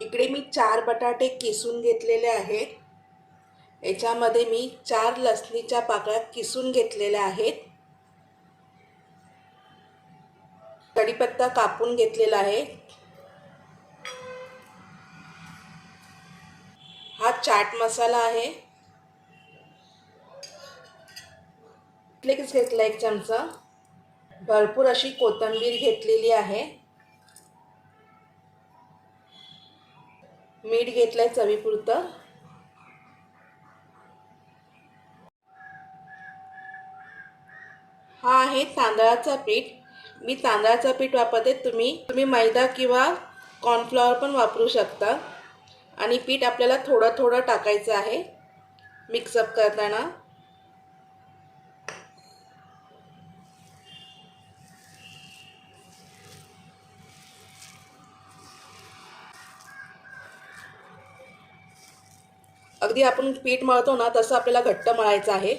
इकडे मी चार बटाटे किसून घेतलेले आहेत. याच्यामध्ये मी चार लसणीच्या पाकळ्या किसून घेतलेल्या आहेत. कढीपत्ता कापून घेतलेला आहे. हा चाट मसाला आहे. फ्लेक्स घेतला एक चमचा. भरपूर अशी कोथिंबीर घेतलेली आहे. मीठ घेतलं आहे चवीपुरतं. हा आहे तांदळाचा पीठ. मी तांदळाचं पीठ वापरते. तुम्ही तुम्ही मैदा किंवा कॉर्नफ्लॉवर पण वापरू शकता. आणि पीठ आपल्याला थोडं थोडं टाकायचं आहे. मिक्सअप करताना. अगदी आपण पीठ मळतो ना तसं आपल्याला घट्ट मळायचं आहे.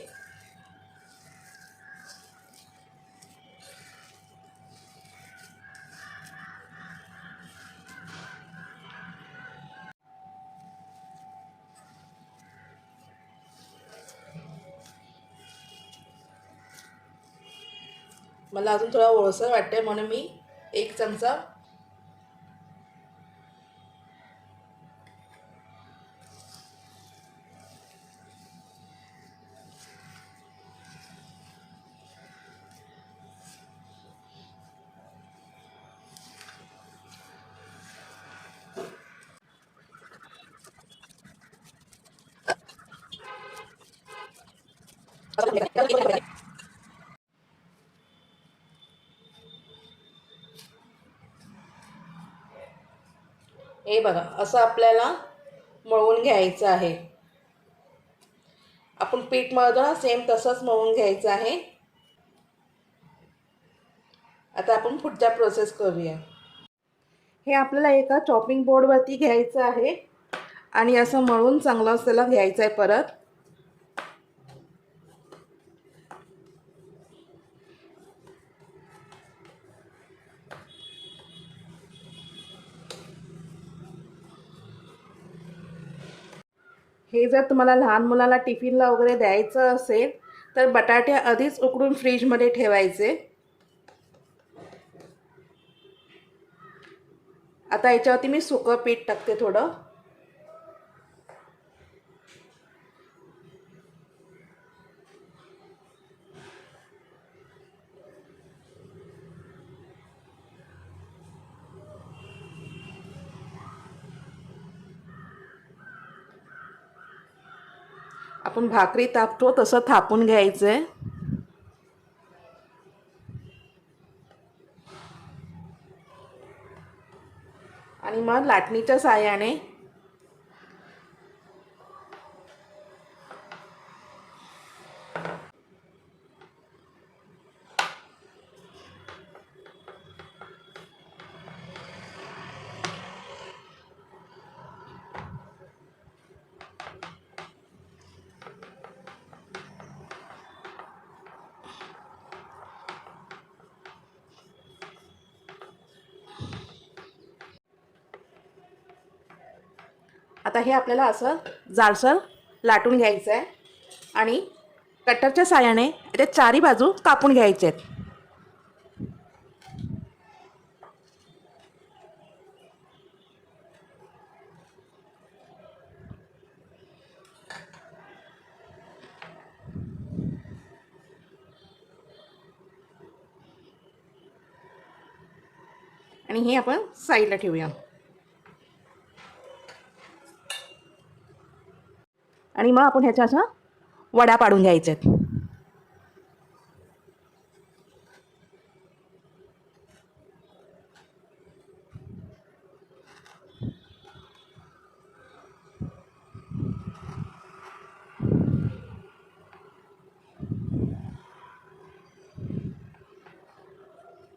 मला अजून थोडा ओळसर वाटते म्हणून मी एक चमचा हे बघा असं आपल्याला मळून घ्यायचं आहे. आपण पीठ मळतो ना सेम तसंच मळून घ्यायचं आहे. आता आपण पुढच्या प्रोसेस करूया. हे आपल्याला एका चॉपिंग बोर्डवरती घ्यायचं आहे. आणि असं मळून चांगलं त्याला घ्यायचं आहे परत. हे जर तुम्हाला लहान मुलाला टिफिनला वगैरे द्यायचं असेल तर बटाटे आधीच उकडून फ्रीजमध्ये ठेवायचे. आता याच्यावरती मी सुकं पीठ टाकते थोडं. आपण भाकरी तापतो तसं थापून घ्यायचं आहे आणि मग लाटणीच्या साह्याने आता हे आपल्याला असं जाडसर लाटून घ्यायचं आहे. आणि कटरच्या साह्याने त्याच्या चारी बाजू कापून घ्यायचे आहेत. आणि हे आपण साईडला ठेवूया. आणि मग आपण ह्याच्या अशा वड्या पाडून घ्यायच्या आहेत.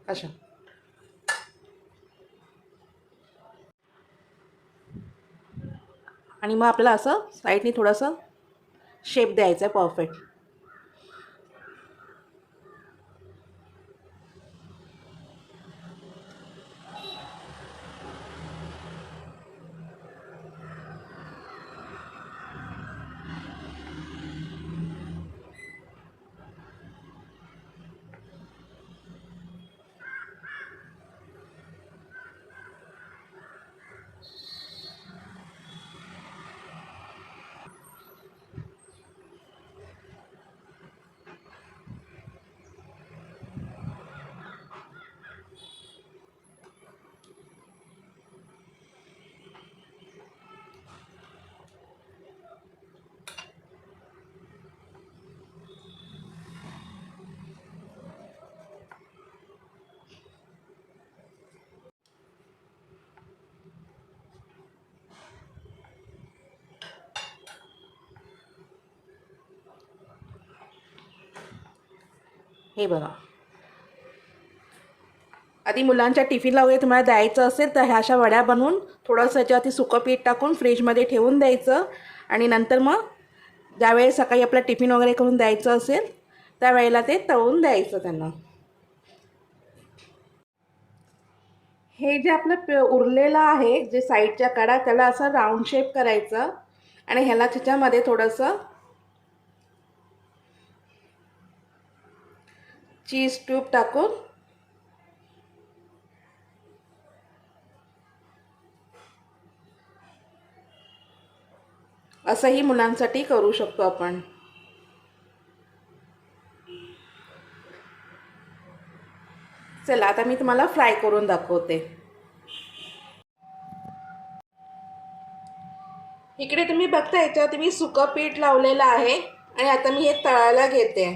अशा. आणि मग आपल्याला असं साईडने थोडंसं शेप द्यायचा आहे परफेक्ट हे बघा. आधी मुलांच्या टिफिनला वगैरे तुम्हाला द्यायचं असेल तर ह्या अशा वड्या बनवून थोडंसं याच्यावरती सुकं पीठ टाकून फ्रीजमध्ये ठेवून द्यायचं. आणि नंतर मग ज्यावेळेस सकाळी आपला टिफिन वगैरे करून द्यायचं असेल त्यावेळेला ते तळून द्यायचं त्यांना. हे जे आपलं प उरलेलं आहे जे साईडच्या कडा त्याला असं राऊंड शेप करायचं. आणि ह्याला त्याच्यामध्ये थोडंसं चीज ट्यूब टाकून असंही मुलांसाठी करू शकतो आपण. चला आता मी तुम्हाला फ्राय करून दाखवते. इकडे तुम्ही बघता याच्यावरती मी सुकं पीठ लावलेलं आहे आणि आता मी हे तळायला घेते.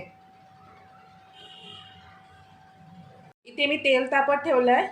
इथे मी तेल तापत ठेवलं आहे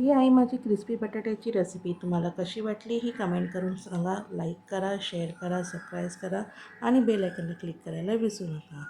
ही आहे माझी क्रिस्पी बटाट्याची रेसिपी तुम्हाला कशी वाटली ही कमेंट करून सांगा. लाईक करा शेअर करा सबस्क्राईब करा आणि बेल आयकनला क्लिक करायला विसरू नका.